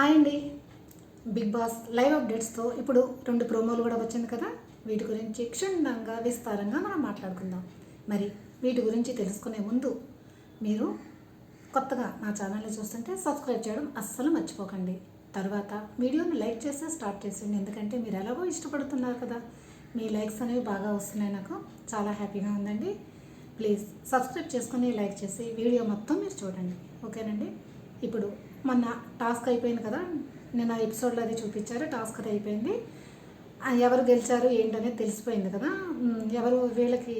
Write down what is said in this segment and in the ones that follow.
Hi అండి. Big boss live అప్డేట్స్తో ఇప్పుడు రెండు ప్రోమోలు కూడా వచ్చింది కదా? వీటి గురించి క్షుణ్ణంగా విస్తారంగా మనం మాట్లాడుకుందాం. మరి వీటి గురించి తెలుసుకునే ముందు మీరు కొత్తగా నా ఛానల్ని చూస్తుంటే సబ్స్క్రైబ్ చేయడం అస్సలు మర్చిపోకండి. తర్వాత వీడియోని లైక్ చేస్తే స్టార్ట్ చేసేయండి. ఎందుకంటే మీరు ఎలాగో ఇష్టపడుతున్నారు కదా? మీ లైక్స్ అనేవి బాగా వస్తున్నాయి నాకు. చాలా హ్యాపీగా ఉందండి. ప్లీజ్ సబ్స్క్రైబ్ చేసుకుని లైక్ చేసి వీడియో మొత్తం మీరు చూడండి. ఓకేనండి ఇప్పుడు మొన్న టాస్క్ అయిపోయింది కదా నేను ఆ ఎపిసోడ్లో అది చూపించారు టాస్క్ అది అయిపోయింది. ఎవరు గెలిచారు ఏంటనేది తెలిసిపోయింది కదా. ఎవరు వీళ్ళకి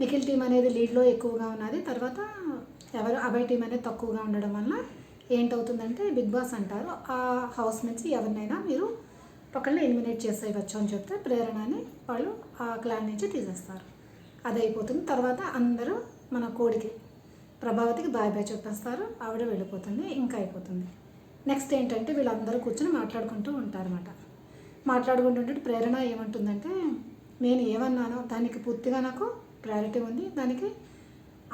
నిఖిల్ టీం అనేది లీడ్లో ఎక్కువగా ఉన్నది తర్వాత ఎవరు అభయ్ టీం అనేది తక్కువగా ఉండడం వల్ల ఏంటవుతుందంటే బిగ్ బాస్ అంటారు ఆ హౌస్ నుంచి ఎవరినైనా మీరు ఒకళ్ళని ఎలిమినేట్ చేసేయవచ్చు అని చెప్తే ప్రేరణని వాళ్ళు ఆ క్లాన్ నుంచి తీసేస్తారు. అది అయిపోతుంది తర్వాత అందరూ మన కోడికి ప్రభావతికి బాయ్ బాయ్ చెప్పేస్తారు. ఆవిడ వెళ్ళిపోతుంది. ఇంకా అయిపోతుంది. నెక్స్ట్ ఏంటంటే వీళ్ళందరూ కూర్చొని మాట్లాడుకుంటూ ఉంటారన్నమాట. మాట్లాడుకుంటుంటే ప్రేరణ ఏమంటుందంటే నేను ఏమన్నానో దానికి పూర్తిగా నాకు క్లారిటీ ఉంది. దానికి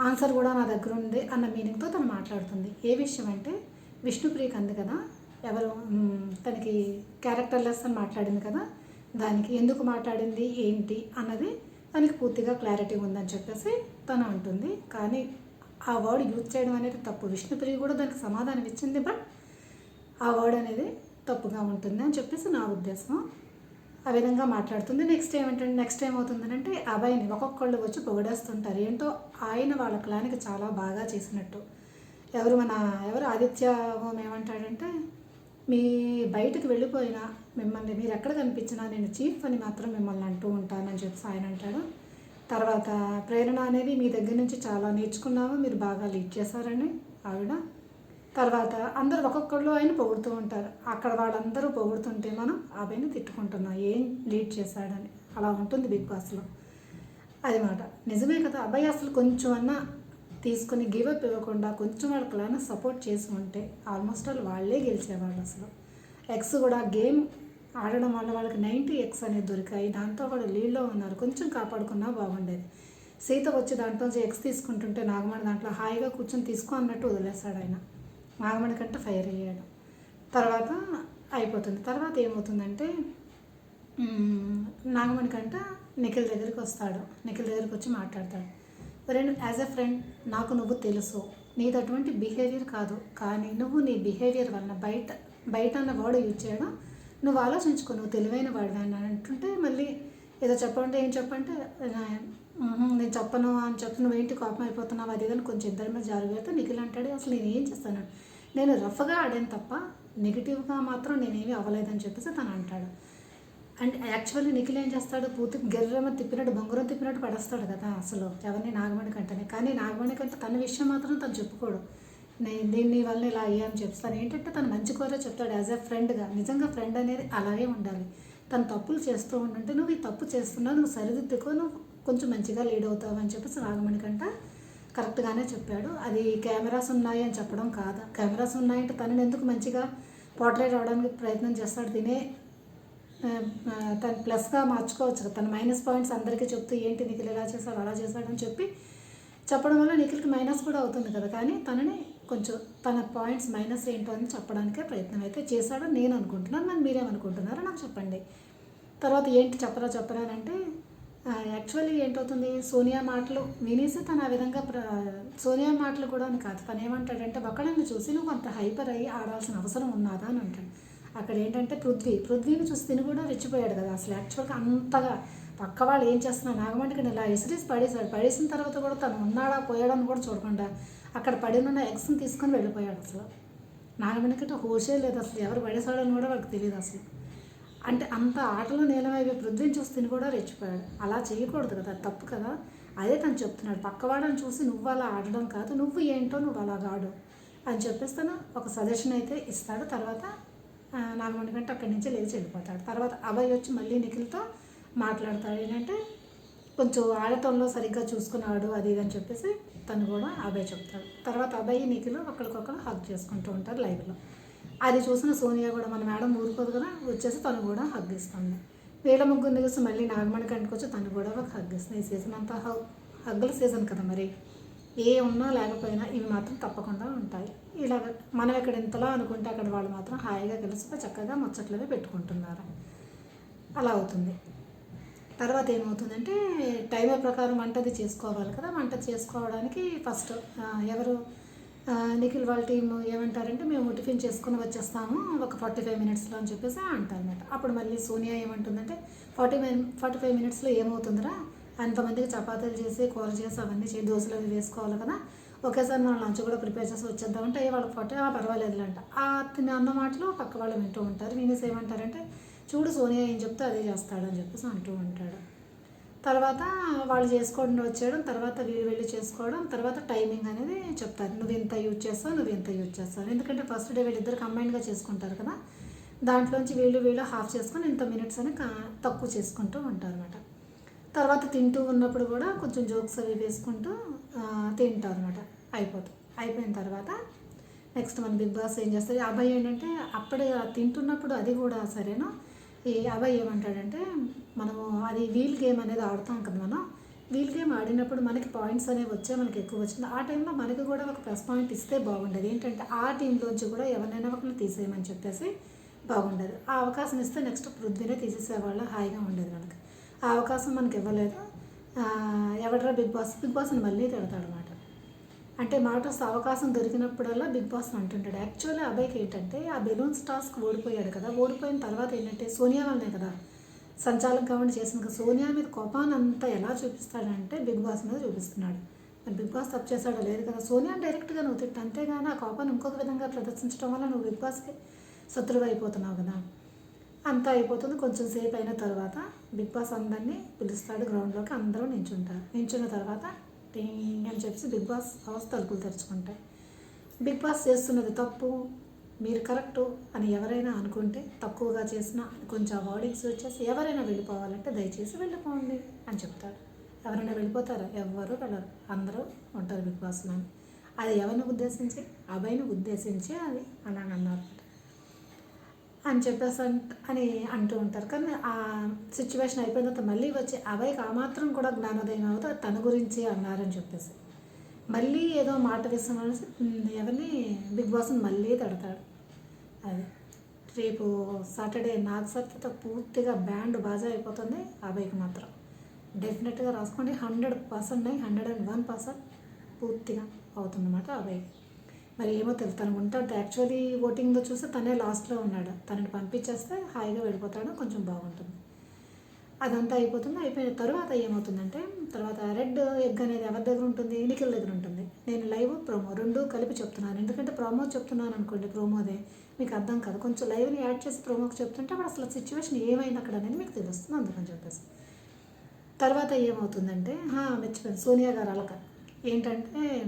ఆన్సర్ కూడా నా దగ్గర ఉంది అన్న మీనింగ్తో తను మాట్లాడుతుంది. ఏ విషయం అంటే విష్ణుప్రియకి అంది కదా ఎవరు? తనకి క్యారెక్టర్లెస్ అని మాట్లాడింది కదా దానికి ఎందుకు మాట్లాడింది? ఏంటి? అన్నది తనకి పూర్తిగా క్లారిటీ ఉందని చెప్పేసి తను అంటుంది. కానీ ఆ వర్డ్ యూజ్ చేయడం అనేది తప్పు. విష్ణుప్రియ కూడా దానికి సమాధానం ఇచ్చింది బట్ ఆ వర్డ్ అనేది తప్పుగా ఉంటుంది అని చెప్పేసి నా ఉద్దేశం. ఆ విధంగా మాట్లాడుతుంది. నెక్స్ట్ ఏమంటే నెక్స్ట్ ఏమవుతుందంటే అబ్బాయిని ఒక్కొక్కళ్ళు వచ్చి పొగడేస్తుంటారు. ఏంటో ఆయన వాళ్ళ క్లానికి చాలా బాగా చేసినట్టు. ఎవరు మన ఎవరు ఆదిత్య హోమ్ ఏమంటాడంటే మీ బయటకు వెళ్ళిపోయినా మిమ్మల్ని మీరు ఎక్కడ కనిపించినా నేను చీఫ్ అని మాత్రం మిమ్మల్ని అంటూ ఉంటానని చెప్పి ఆయన అంటాడు. తర్వాత ప్రేరణ అనేది మీ దగ్గర నుంచి చాలా నేర్చుకున్నాము మీరు బాగా లీడ్ చేశారని ఆవిడ. తర్వాత అందరూ ఒక్కొక్కళ్ళు ఆయన పొగుడుతూ ఉంటారు. అక్కడ వాళ్ళందరూ పొగుడుతుంటే మనం ఆమెను తిట్టుకుంటున్నాం. ఏం లీడ్ చేశాడని. అలా ఉంటుంది బిగ్ బాస్లో. అది మాట. నిజమే కదా అబ్బాయి అసలు కొంచెం అన్నా తీసుకొని గివప్ ఇవ్వకుండా కొంచెం వాళ్ళకి సపోర్ట్ చేసి ఉంటే ఆల్మోస్ట్ ఆల్ వాళ్ళే గెలిచేవాళ్ళు అసలు. ఎక్స్ కూడా గేమ్ ఆడడం వల్ల వాళ్ళకి నైంటీ ఎక్స్ అనేది దొరికాయి. దాంతో వాళ్ళు లీడ్లో ఉన్నారు. కొంచెం కాపాడుకున్నా బాగుండేది. సీత వచ్చి దాంట్లో ఎక్స్ తీసుకుంటుంటే నాగమణి దాంట్లో హాయిగా కూర్చొని తీసుకో అన్నట్టు వదిలేశాడు ఆయన. నాగమణి కంటే ఫైర్ అయ్యాడు. తర్వాత అయిపోతుంది. తర్వాత ఏమవుతుందంటే నాగమణి కంట నిఖిల్ దగ్గరికి వస్తాడు. నిఖిల్ దగ్గరికి వచ్చి మాట్లాడతాడు. ఫ్రెండ్ యాజ్ ఎ ఫ్రెండ్ నాకు నువ్వు తెలుసు. నీది అటువంటి బిహేవియర్ కాదు. కానీ నువ్వు నీ బిహేవియర్ వలన బయట బయట అన్న వర్డ్ యూజ్ చేయడం నువ్వు ఆలోచించుకో నువ్వు తెలివైన వాడివి అని అంటుంటే మళ్ళీ ఏదో చెప్పంటే ఏం చెప్పంటే నేను చెప్పను అని చెప్పి నువ్వేంటి కోపం అయిపోతున్నావు అది ఇదని కొంచెం ఇద్దరి మీద జారుగారితే నిఖిల్ అంటాడు అసలు నేను ఏం చేస్తాను? నేను రఫ్గా ఆడాను తప్ప నెగిటివ్గా మాత్రం నేనేమీ అవ్వలేదని చెప్పేసి తను అంటాడు. అండ్ యాక్చువల్లీ నిఖిల్ ఏం చేస్తాడు? పూర్తి గెర్రమ తిప్పినట్టు బొంగరం తిప్పినట్టు పడేస్తాడు కదా అసలు ఎవరిని నాగమణి కంటేనే. కానీ నాగమణి కంటే తన విషయం మాత్రం తను చెప్పుకోడు. నేను దీన్ని వల్ల ఇలా అయ్యాను చెప్తాను. ఏంటంటే తను మంచి కోరే చెప్తాడు. యాజ్ ఎ ఫ్రెండ్గా నిజంగా ఫ్రెండ్ అనేది అలాగే ఉండాలి. తను తప్పులు చేస్తూ ఉంటుంటే నువ్వు ఈ తప్పు చేస్తున్నావు నువ్వు సరిదిద్దుకో నువ్వు కొంచెం మంచిగా లీడ్ అవుతావు అని చెప్పేసి నాగమణి కంట కరెక్ట్గానే చెప్పాడు. అది కెమెరాస్ ఉన్నాయి అని చెప్పడం కాదు. కెమెరాస్ ఉన్నాయంటే తనని ఎందుకు మంచిగా పోర్ట్రేట్ అవడానికి ప్రయత్నం చేస్తాడు? తినే తను ప్లస్గా మార్చుకోవచ్చు తన మైనస్ పాయింట్స్ అందరికీ చెప్తూ ఏంటి నిఖిల్ ఇలా చేశాడు అలా చేశాడు అని చెప్పి చెప్పడం వల్ల నిఖిల్కి మైనస్ కూడా అవుతుంది కదా. కానీ తనని కొంచెం తన పాయింట్స్ మైనస్ ఏంటో అని చెప్పడానికే ప్రయత్నం అయితే చేశాడని నేను అనుకుంటున్నాను. మరి మీరేమనుకుంటున్నారో నాకు చెప్పండి. తర్వాత ఏంటి చెప్పరా చెప్పరా అని అంటే యాక్చువల్లీ ఏంటవుతుంది? సోనియా మాటలు వినేసి తను ఆ విధంగా ప్ర సోనియా మాటలు కూడా అని కాదు. తను ఏమంటాడంటే ఒకళ్ళని చూసి నువ్వు అంత హైపర్ అయ్యి ఆడాల్సిన అవసరం ఉన్నదా? అని అంటాడు. అక్కడ ఏంటంటే పృథ్వీ. పృథ్వీని చూసి తిని కూడా రెచ్చిపోయాడు కదా. అసలు యాక్చువల్గా అంతగా పక్క వాళ్ళు ఏం చేస్తున్నారు నాగమంటికి ఇలా ఎసిరేసి పడేశాడు. పడేసిన తర్వాత కూడా తను ఉన్నాడా పోయాడని కూడా చూడకుండా అక్కడ పడిన ఎగ్స్ని తీసుకొని వెళ్ళిపోయాడు అసలు. నాగమణికంటే హోషే లేదు అసలు. ఎవరు పడేశాడని కూడా వాళ్ళకి తెలియదు అసలు. అంటే అంత ఆటలో నీలమైపోయి పృథ్వీని చూసి తిని కూడా రెచ్చిపోయాడు. అలా చేయకూడదు కదా అది తప్పు కదా. అదే తను చెప్తున్నాడు. పక్కవాడని చూసి నువ్వు అలా ఆడడం కాదు నువ్వు ఏంటో నువ్వు అలా ఆడు అని చెప్పేసి తను ఒక సజెషన్ అయితే ఇస్తాడు. తర్వాత నాలుగు నాగమణి కంటే అక్కడి నుంచి లేచి వెళ్ళిపోతాడు. తర్వాత అభయ్ వచ్చి మళ్ళీ నిఖిల్తో మాట్లాడతాడు. ఏంటంటే కొంచెం ఆడటంలో సరిగ్గా చూసుకున్నాడు అది ఇది అని చెప్పేసి తను కూడా అభయ్ చెప్తాడు. తర్వాత అభయ్ నిఖిల్ ఒకరికొకరు హగ్ చేసుకుంటూ ఉంటారు లైవ్లో అది చూసిన సోనియా కూడా మన మేడం ఊరుకోదు కదా వచ్చేసి తను కూడా హగ్ ఇస్తుంది. వీళ్ళ ముగ్గురిని చూసి మళ్ళీ నాగమణి కంటికి వచ్చి తను కూడా ఒక హగ్ ఇస్తుంది. ఈ సీజన్ అంతా హగ్ హగ్గుల సీజన్ కదా మరి. ఏ ఉన్నా లేకపోయినా ఇవి మాత్రం తప్పకుండా ఉంటాయి. ఇలాగ మనం ఇక్కడ ఇంతలా అనుకుంటే అక్కడ వాళ్ళు మాత్రం హాయిగా కలిసి చక్కగా ముచ్చట్లవి పెట్టుకుంటున్నారు. అలా అవుతుంది. తర్వాత ఏమవుతుందంటే టైమర్ ప్రకారం వంటది చేసుకోవాలి కదా. వంట చేసుకోవడానికి ఫస్ట్ ఎవరు నిఖిల్ వాళ్ళ టీం ఏమంటారంటే మేము టిఫిన్ చేసుకుని వచ్చేస్తాము ఒక ఫార్టీ ఫైవ్ మినిట్స్లో అని చెప్పేసి అంటారనమాట అప్పుడు మళ్ళీ సోనియా ఏమంటుందంటే ఫార్టీ ఫైవ్ ఫార్టీ ఫైవ్ మినిట్స్లో ఏమవుతుందిరా? అంతమందికి చపాతీలు చేసి కూర చేసి అవన్నీ చేసి దోశలు అవి వేసుకోవాలి కదా. ఒకేసారి మనం లంచ్ కూడా ప్రిపేర్ చేసి వచ్చేద్దామంటే ఏ వాళ్ళకి ఫార్టీ పర్వాలేదు అంట. ఆ తిని అన్న మాటలు పక్క వాళ్ళు వింటూ ఉంటారు. వినేసి ఏమంటారంటే చూడు సోనియా ఏం చెప్తే అదే చేస్తాడని చెప్పేసి అంటూ ఉంటాడు. తర్వాత వాళ్ళు చేసుకోండి వచ్చేయడం తర్వాత వీళ్ళు వెళ్ళి చేసుకోవడం తర్వాత టైమింగ్ అనేది చెప్తారు. నువ్వు ఎంత యూజ్ చేస్తావు నువ్వు ఎంత యూజ్ చేస్తావు. ఎందుకంటే ఫస్ట్ డే వీళ్ళిద్దరు కంబైన్గా చేసుకుంటారు కదా. దాంట్లోంచి వీళ్ళు వీళ్ళు హాఫ్ చేసుకొని ఇంత మినిట్స్ అని కా- తక్కువ చేసుకుంటూ ఉంటారు అనమాట తర్వాత తింటూ ఉన్నప్పుడు కూడా కొంచెం జోక్స్ అవి వేసుకుంటూ తింటారు అనమాట అయిపోతుంది. అయిపోయిన తర్వాత నెక్స్ట్ మన బిగ్ బాస్ ఏం చేస్తారు? అబ్బాయి ఏంటంటే అప్పుడే తింటున్నప్పుడు అది కూడా సరేనా? ఈ అబ్బాయి ఏమంటాడంటే మనము అది వీల్ గేమ్ అనేది ఆడుతాం కదా మనం. వీల్ గేమ్ ఆడినప్పుడు మనకి పాయింట్స్ అనేవి వచ్చే మనకి ఎక్కువ వచ్చింది. ఆ టైంలో మనకి కూడా ఒక ప్లస్ పాయింట్ ఇస్తే బాగుండేది. ఏంటంటే ఆ టీంలోంచి కూడా ఎవరినైనా ఒకరిని తీసేయమని చెప్పేసి బాగుండేది. ఆ అవకాశం ఇస్తే నెక్స్ట్ పృథ్వీనే తీసేసేవాళ్ళు హాయిగా ఉండేది మనకి. ఆ అవకాశం మనకి ఇవ్వలేదు. ఎవడరా బిగ్ బాస్? బిగ్ బాస్ని మళ్ళీ తిడతాడు అనమాట అంటే మాట అవకాశం దొరికినప్పుడల్లా బిగ్ బాస్ అంటుంటాడు. యాక్చువల్లీ అబ్బాయికి ఏంటంటే ఆ బెలూన్స్ టాస్క్ ఓడిపోయాడు కదా. ఓడిపోయిన తర్వాత ఏంటంటే సోనియా వల్లనే కదా సంచాలక గవర్నమెంట్ చేసిన కదా సోనియా మీద కోపాన్ని అంతా ఎలా చూపిస్తాడంటే బిగ్ బాస్ మీద చూపిస్తున్నాడు. మరి బిగ్ బాస్ తప్పు చేశాడో లేదు కదా. సోనియా డైరెక్ట్గా నువ్వు తిట్టు అంతేగాని ఆ కోపాన్ని ఇంకొక విధంగా ప్రదర్శించడం వల్ల నువ్వు బిగ్ బాస్కి శత్రువు అయిపోతున్నావు కదా. అంతా అయిపోతుంది. కొంచెం సేపు అయిన తర్వాత బిగ్ బాస్ అందరినీ పిలుస్తాడు. గ్రౌండ్లోకి అందరూ నించుంటారు. నించున్న తర్వాత టింగ్ అని చెప్పి బిగ్ బాస్ హౌస్ తలుపులు తెరుచుకుంటాయి. బిగ్ బాస్ చేస్తున్నది తప్పు మీరు కరెక్టు అని ఎవరైనా అనుకుంటే తక్కువగా చేసినా కొంచెం వార్డింగ్స్ వచ్చేసి ఎవరైనా వెళ్ళిపోవాలంటే దయచేసి వెళ్ళిపోండి అని చెప్తాడు ఎవరైనా వెళ్ళిపోతారా? ఎవ్వరూ వెళ్ళరు. అందరూ ఉంటారు బిగ్ బాస్లో అది ఎవరిని ఉద్దేశించి? అభయ్ని ఉద్దేశించి అది అలా అన్నారు. అని చెప్పేసి అంట అని అంటూ ఉంటారు కానీ ఆ సిచ్యువేషన్ అయిపోయిన తర్వాత మళ్ళీ వచ్చి అబ్బాయికి ఆ మాత్రం కూడా జ్ఞానోదయం అవుతుంది తన గురించి అన్నారని చెప్పేసి మళ్ళీ ఏదో మాట వేసామనేసి ఎవరిని బిగ్ బాస్ని మళ్ళీ తిడతాడు అది రేపు సాటర్డే నాగ సత్యతో పూర్తిగా బ్యాండ్ బాజా అయిపోతుంది అబ్బాయికి మాత్రం డెఫినెట్గా రాసుకోండి hundred percent hundred and one percent పూర్తిగా అవుతుందన్నమాట అబ్బాయికి మరి ఏమో తెలుసు తను ఉంటాడు. యాక్చువల్లీ ఓటింగ్లో చూస్తే తనే లాస్ట్లో ఉన్నాడు. తనని పంపించేస్తే హాయిగా వెళ్ళిపోతాడు. కొంచెం బాగుంటుంది. అదంతా అయిపోతుంది. అయిపోయిన తర్వాత ఏమవుతుందంటే తర్వాత రెడ్ ఎగ్ అనేది ఎవరి దగ్గర ఉంటుంది? నిఖిల్ దగ్గర ఉంటుంది. నేను లైవ్ ప్రోమో రెండు కలిపి చెప్తున్నాను. ఎందుకంటే ప్రోమో చెప్తున్నాను అనుకోండి ప్రోమోదే మీకు అర్థం కాదు. కొంచెం లైవ్ని యాడ్ చేసి ప్రోమోకి చెప్తుంటే అప్పుడు అసలు సిచ్యువేషన్ ఏమైంది అక్కడ అనేది మీకు తెలుస్తుంది. అందుకని చెప్పేసి. తర్వాత ఏమవుతుందంటే "హా, మర్చిపోయింది సోనియా గారు అలక. ఏంటంటే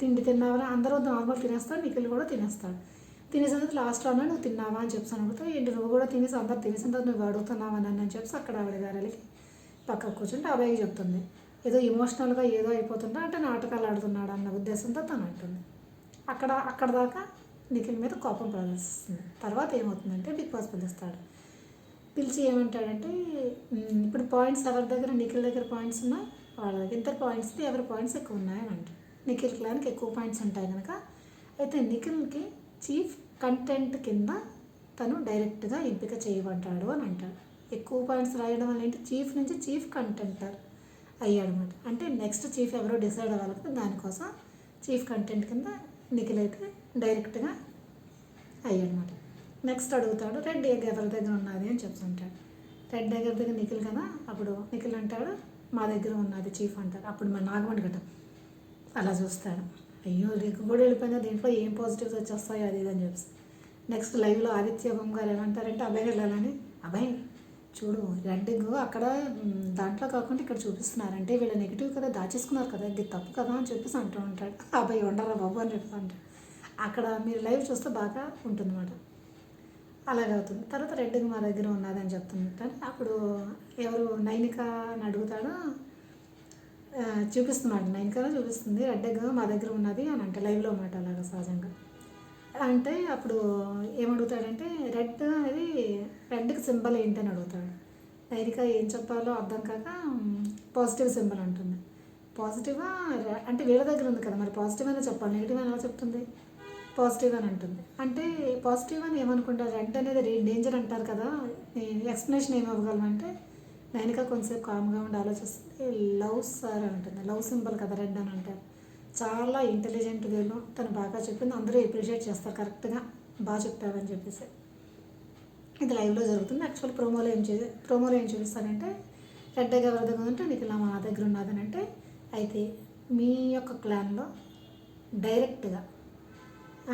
తిండి తిన్నావా అందరూ నార్మల్ తినేస్తారు నిఖిల్ కూడా తినేస్తాడు తినేసిన తర్వాత లాస్ట్లో నువ్వు తిన్నావా? అని చెప్పి అడిగితే. ఏంటి నువ్వు కూడా తినేసి అందరు తినేసిన తర్వాత నువ్వు అడుగుతున్నావా? అని అని చెప్పి అక్కడ ఆవిడ గారికి పక్కకు కూర్చుంటే అబ్బాయికి చెప్తుంది. ఏదో ఇమోషనల్గా ఏదో అయిపోతుంటా అంటే నాటకాలు ఆడుతున్నాడు అన్న ఉద్దేశంతో తను అంటుంది. అక్కడ అక్కడ దాకా నిఖిల్ మీద కోపం ప్రదర్శిస్తుంది. తర్వాత ఏమవుతుందంటే బిగ్ బాస్ పిలుస్తాడు. పిలిచి ఏమంటాడంటే ఇప్పుడు పాయింట్స్ ఎవరి దగ్గర? నిఖిల్ దగ్గర పాయింట్స్ ఉన్నాయి? వాళ్ళ దగ్గర ఇద్దరు పాయింట్స్ ఎవరి పాయింట్స్ ఎక్కువ ఉన్నాయని అంటారు నిఖిల్ క్లాన్కి ఎక్కువ పాయింట్స్ ఉంటాయి కనుక అయితే నిఖిల్కి చీఫ్ కంటెంట్ కింద తను డైరెక్ట్గా ఎంపిక చేయబడ్డాడు అని అంటాడు ఎక్కువ పాయింట్స్ రాయడం వల్ల ఏంటి? చీఫ్ నుంచి చీఫ్ కంటెంటర్ అయ్యాడనమాట అంటే నెక్స్ట్ చీఫ్ ఎవరో డిసైడ్ అవ్వాలి కదా దానికోసం చీఫ్ కంటెంట్ కింద నిఖిల్ అయితే డైరెక్ట్గా అయ్యాడనమాట నెక్స్ట్ అడుగుతాడు రెడ్ ఎగ్ ఎవరి దగ్గర ఉన్నది అని చెప్తుంటాడు. రెడ్ ఎగ్ దగ్గర నిఖిల్ కదా? అప్పుడు నిఖిల్ అంటాడు మా దగ్గర ఉన్నది చీఫ్ అంటారు. అప్పుడు మా నాగమణి గట అలా చూస్తాడు. అయ్యో రేకు కూడా వెళ్ళిపోయినా దీంట్లో ఏం పాజిటివ్స్ వచ్చేస్తాయో అది ఇది అని చెప్పి నెక్స్ట్ లైవ్లో ఆదిత్య హోమ్ గారు ఏమంటారంటే అబ్బాయి వెళ్ళాలని అబ్బాయి చూడు రెడ్డింగ్ అక్కడ దాంట్లో కాకుండా ఇక్కడ చూపిస్తున్నారంటే వీళ్ళ నెగిటివ్ కదా దాచేసుకున్నారు కదా ఇది తప్పు కదా అని చెప్పేసి అంటూ ఉంటాడు. అబ్బాయి ఉండరా బాబు అని చెప్పి అంటాడు. అక్కడ మీరు లైవ్ చూస్తే బాగా ఉంటుందన్నమాట. అలాగే అవుతుంది తర్వాత రెడ్ ఎగ్ మా దగ్గర ఉన్నదని చెప్తుంటాడు అప్పుడు ఎవరు నైనిక అని అడుగుతాడో చూపిస్తున్నాడు. నైనికలో చూపిస్తుంది. రెడ్ ఎగ్ మా దగ్గర ఉన్నది అని అంటే. లైవ్లో మాట అలాగా సహజంగా. అంటే అప్పుడు ఏమడుగుతాడంటే రెడ్ అనేది రెడ్కి సింబల్ ఏంటని అడుగుతాడు. నైనిక ఏం చెప్పాలో అర్థం కాక పాజిటివ్ సింబల్ అంటుంది. పాజిటివా అంటే వీళ్ళ దగ్గర ఉంది కదా మరి. పాజిటివ్ అయినా చెప్పాలి. నెగిటివ్ అయినా చెప్తుంది? పాజిటివ్ అని అంటుంది. అంటే పాజిటివ్ అని ఏమనుకుంటారు? రెడ్ అనేది డేంజర్ అంటారు కదా. ఎక్స్ప్లెనేషన్ ఏమి ఇవ్వగలమంటే నైనిక కొంచెంసేపు కామ్గా ఉండి ఆలోచిస్తుంది లవ్ సార్ అని ఉంటుంది లవ్ సింబల్ కదా రెడ్ అని అంటారు చాలా ఇంటెలిజెంట్ వేలో తను బాగా చెప్పింది. అందరూ అప్రిషియేట్ చేస్తారు. కరెక్ట్గా బాగా చెప్పావని చెప్పేసి. ఇది లైవ్లో జరుగుతుంది. యాక్చువల్ ప్రోమోలో ఏం చే ప్రోమోలో ఏం చూపిస్తానంటే రెడ్డగా ఎవరి దగ్గర ఉందంటే నీకు ఇలా మా దగ్గర ఉన్నదని అంటే అయితే మీ యొక్క క్లాన్లో డైరెక్ట్గా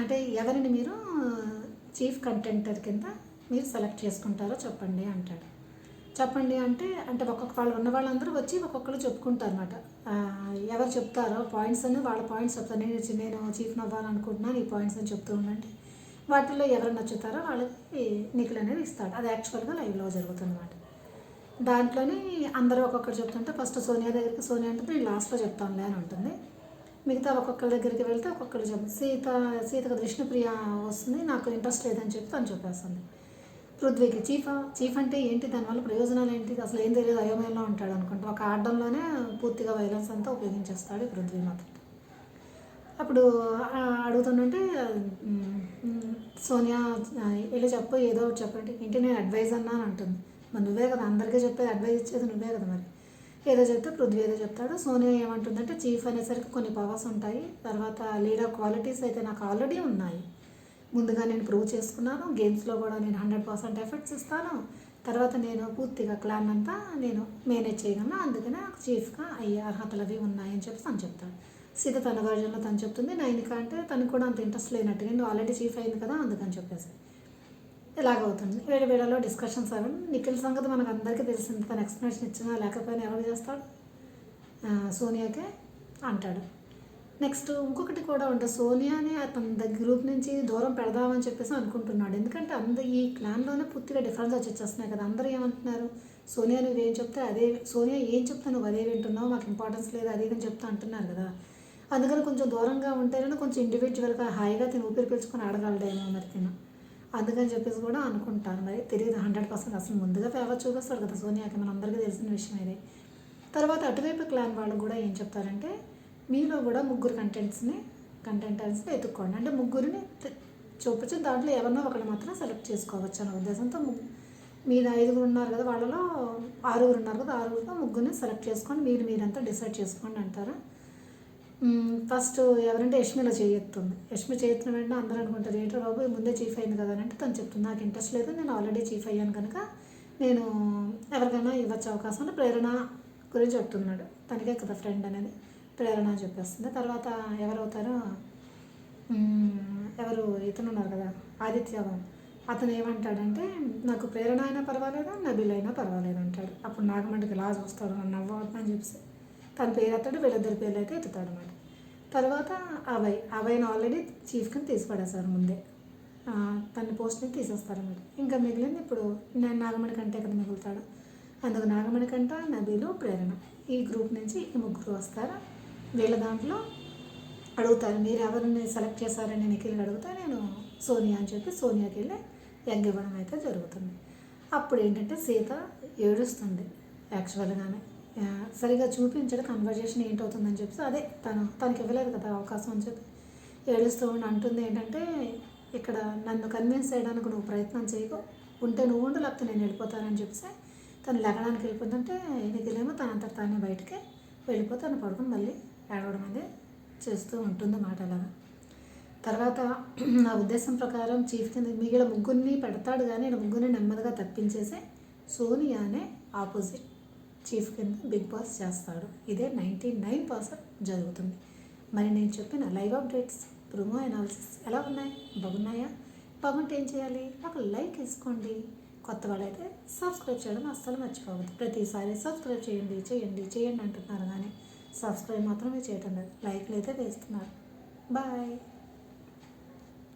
అంటే ఎవరిని మీరు చీఫ్ కంటెంటర్ కింద మీరు సెలెక్ట్ చేసుకుంటారో చెప్పండి అంటాడు. చెప్పండి అంటే అంటే ఒక్కొక్క వాళ్ళు ఉన్న వాళ్ళందరూ వచ్చి ఒక్కొక్కరు చెప్పుకుంటారు అనమాట ఎవరు చెప్తారో పాయింట్స్ అని వాళ్ళ పాయింట్స్ చెప్తారు. నేను నేను చీఫ్ అవ్వాలనుకుంటున్నాను ఈ పాయింట్స్ అని చెప్తూ ఉండంటే వాటిల్లో ఎవరు నచ్చుతారో వాళ్ళకి నిఖిల్ అనేది ఇస్తాడు. అది యాక్చువల్గా లైవ్లో జరుగుతుంది అనమాట దాంట్లోనే అందరూ ఒక్కొక్కరు చెప్తుంటే ఫస్ట్ సోనియా దగ్గరికి సోనియా అంటే నేను లాస్ట్లో చెప్తానులే అని ఉంటుంది. మిగతా ఒక్కొక్కరి దగ్గరికి వెళ్తే ఒక్కొక్కరు చెప్ సీత సీతకు విష్ణుప్రియ వస్తుంది నాకు ఇంట్రెస్ట్ లేదని చెప్పి తను చెప్పేస్తుంది. పృథ్వీకి చీఫ్ చీఫ్ అంటే ఏంటి? దానివల్ల ప్రయోజనాలు ఏంటి? అసలు ఏం తెలియదు అయోమయంలో ఉంటాడు అనుకుంటా. ఒక ఆడడంలోనే పూర్తిగా వైలెన్స్ అంతా ఉపయోగించేస్తాడు పృథ్వీ మాత్రం. అప్పుడు ఆ, అడుగుతుంటే సోనియా ఇలా వెళ్ళి చెప్పు ఏదో ఒకటి చెప్పండి. ఏంటి నేను అడ్వైజ్ అన్నా అని అంటుంది. మరి నువ్వే కదా అందరికీ చెప్పేది అడ్వైజ్ ఇచ్చేది నువ్వే కదా మరి. ఏదో చెప్తే పృథ్వీ ఏదో చెప్తాడు. సోనియా ఏమంటుందంటే చీఫ్ అనేసరికి కొన్ని పవర్స్ ఉంటాయి. తర్వాత లీడర్ క్వాలిటీస్ అయితే నాకు ఆల్రెడీ ఉన్నాయి. ముందుగా నేను ప్రూవ్ చేసుకున్నాను. గేమ్స్లో కూడా నేను హండ్రెడ్ పర్సెంట్ ఎఫర్ట్స్ ఇస్తాను. తర్వాత నేను పూర్తిగా క్లాన్ అంతా నేను మేనేజ్ చేయగలను. అందుకనే నాకు చీఫ్గా అయ్యే అర్హతలు అవి ఉన్నాయని చెప్పి తను చెప్తాడు. సీత తన వర్జన్లో తను చెప్తుంది. నైనిక అంటే తనకు కూడా అంత ఇంట్రెస్ట్ లేనట్టుగా నువ్వు ఆల్రెడీ చీఫ్ అయింది కదా అందుకని చెప్పేసి. ఇలాగవుతుంది వేడి వేడలో డిస్కషన్స్ అవి నిఖిల్ సంగతి మనకు అందరికీ తెలిసింది. తను ఎక్స్ప్లెనేషన్ ఇచ్చినా లేకపోయినా ఎవరు చేస్తాడు సోనియాకే అంటాడు. నెక్స్ట్ ఇంకొకటి కూడా ఉంటుంది సోనియాని అతని దగ్గర గ్రూప్ నుంచి దూరం పెడదామని చెప్పేసి అనుకుంటున్నాడు. ఎందుకంటే అంద ఈ క్లాన్లోనే పూర్తిగా డిఫరెన్స్ వచ్చి వచ్చేస్తున్నాయి కదా. అందరూ ఏమంటున్నారు? సోనియా నువ్వేం చెప్తే అదే సోనియా ఏం చెప్తా నువ్వు అదే వింటున్నావు? మాకు ఇంపార్టెన్స్ లేదు? అదే అని చెప్తా అంటున్నారు కదా. అందుకని కొంచెం దూరంగా ఉంటేనే కొంచెం ఇండివిజువల్గా హాయిగా తిని ఊపిరి పీల్చుకొని అడగలడేమో మరి తిన. అందుకని చెప్పేసి కూడా అనుకుంటాను. మరి తెలియదు హండ్రెడ్ పర్సెంట్ అసలు ముందుగా ఫేవర్ చూపిస్తాడు కదా సోనియాకి మన అందరికీ తెలిసిన విషయం ఇది. తర్వాత అటువైపు క్లాన్ వాళ్ళు కూడా ఏం చెప్తారంటే మీలో కూడా ముగ్గురు కంటెంట్స్ని కంటెంటర్స్ని ఎత్తుక్కోండి. అంటే ముగ్గురిని చూపించి దాంట్లో ఎవరినో ఒకటి మాత్రం సెలెక్ట్ చేసుకోవచ్చు అనే ఉద్దేశంతో మీరు ఐదుగురు ఉన్నారు కదా వాళ్ళలో ఆరుగురు ఉన్నారు కదా ఆరుగురు ముగ్గురిని సెలెక్ట్ చేసుకొని మీరు మీరంతా డిసైడ్ చేసుకోండి అంటారా? ఫస్ట్ ఎవరంటే యష్మిలో చేయెత్తుంది యష్మి చేయెత్తిన వెంటనే అందరూ అనుకుంటారు ఏంటో బాబు ఈ ముందే చీఫ్ అయింది కదా అని అంటే తను చెప్తుంది నాకు ఇంట్రెస్ట్ లేదు నేను ఆల్రెడీ చీఫ్ అయ్యాను కనుక నేను ఎవరికైనా ఇవ్వచ్చు అవకాశం అని ప్రేరణ గురించి చెప్తున్నాడు. తనకే కదా ఫ్రెండ్ అనేది ప్రేరణ అని చెప్పేస్తుంది. తర్వాత ఎవరవుతారో ఎవరు ఇతను ఉన్నారు కదా ఆదిత్య అతను ఏమంటాడంటే నాకు ప్రేరణ అయినా పర్వాలేదు నబిల్ అయినా పర్వాలేదు అంటాడు. అప్పుడు నాగమంటికి లా వస్తారు నన్ను నవ్వని చెప్పేసి. తన పేరు ఎత్తాడు వీళ్ళిద్దరి పేర్లు అయితే ఎత్తుతాడు అనమాట తర్వాత అభయ్ అభయ్ని ఆల్రెడీ చీఫ్ కింద తీసి పడేశారు ముందే తన పోస్ట్ని తీసేస్తారన్నమాట ఇంకా మిగిలింది ఇప్పుడు నేను నాగమణి కంటే కదా మిగులుతాడు. అందుకు నాగమణి కంట నబీలు ప్రేరణ. ఈ గ్రూప్ నుంచి ఈ ముగ్గురు వస్తారు? వీళ్ళ దాంట్లో అడుగుతారు మీరు ఎవరిని సెలెక్ట్ చేశారని నిఖిల్ని అడిగితే నేను సోనియా అని చెప్పి సోనియాకి వెళ్ళి ఎగ్ ఇవ్వడం అయితే జరుగుతుంది. అప్పుడు ఏంటంటే సీత ఏడుస్తుంది యాక్చువల్గానే సరిగా చూపించడం కన్వర్జేషన్ ఏంటవుతుందని చెప్పి. అదే తను తనకి ఇవ్వలేదు కదా అవకాశం అని చెప్పి. ఏడుస్తూ ఉండి అంటుంది ఏంటంటే ఇక్కడ నన్ను కన్విన్స్ చేయడానికి నువ్వు ప్రయత్నం చేయకు ఉంటే నువ్వు ఉండు లేకపోతే నేను వెళ్ళిపోతానని చెప్పేసి తను లెగడానికి వెళ్ళిపోతుంటే నిఖిలేమో తనంతట తానే బయటికి వెళ్ళిపోతే తను పడుకుని మళ్ళీ ఏడవడం అనేది చేస్తూ ఉంటుంది మాట అలాగా. తర్వాత నా ఉద్దేశం ప్రకారం చీఫ్ కింద మిగిలిన ముగ్గురిని పెడతాడు కానీ ముగ్గురిని నెమ్మదిగా తప్పించేసి సోనియానే ఆపోజిట్ చీఫ్ కింద బిగ్ బాస్ చేస్తాడు. ఇదే నైంటీ నైన్ పర్సెంట్ జరుగుతుంది. మరి నేను చెప్పిన లైవ్ అప్డేట్స్ ప్రోమో అనాలిసిస్ ఎలా ఉన్నాయి? బాగున్నాయా? బాగుంటే ఏం చేయాలి? ఒక లైక్ వేసుకోండి. కొత్త వాళ్ళైతే సబ్స్క్రైబ్ చేయడం అస్సలు మర్చిపోవద్దు. ప్రతిసారి సబ్స్క్రైబ్ చేయండి చేయండి చేయండి అంటున్నారు కానీ సబ్స్క్రైబ్ మాత్రమే చేయటం లేదు. లైక్లు అయితే వేస్తున్నారు. బాయ్.